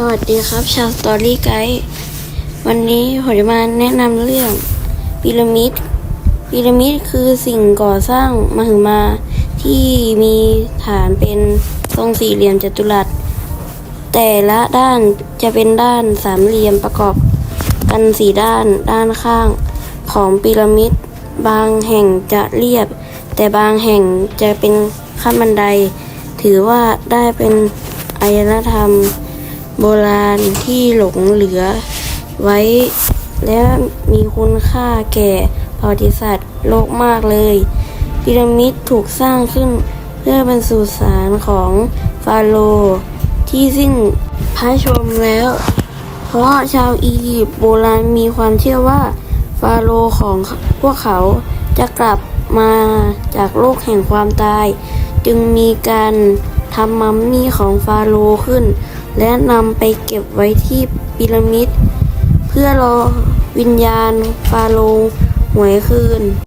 สวัสดีครับ ชาวสตอรี่ไกด์วันนี้ผมจะมาแนะนำเรื่องพีระมิดพีระมิดคือสิ่งก่อสร้างมหึมาที่มีฐานเป็นทรงสี่เหลี่ยมจัตุรัส แต่ละด้านจะเป็นด้านสามเหลี่ยมประกอบกันสี่ด้านด้านข้างของพีระมิด บางแห่งจะเรียบ แต่บางแห่งจะเป็นขั้นบันได ถือว่าได้เป็นอารยธรรม โบราณที่หลงเหลือไว้ และมีคุณค่าแก่ประวัติศาสตร์โลกมากเลยพีระมิดถูกสร้างขึ้นเพื่อบรรสุสารของฟาโรห์ที่สิ้นพระชนม์แล้ว เพราะชาวอียิปต์โบราณมีความเชื่อว่าฟาโรห์ของพวกเขาจะกลับมาจากโลกแห่งความตาย จึงมีการ ทำมัมมี่ของฟาโรห์ขึ้น และนำไปเก็บไว้ที่พีระมิด เพื่อรอวิญญาณฟาโรห์หวยคืน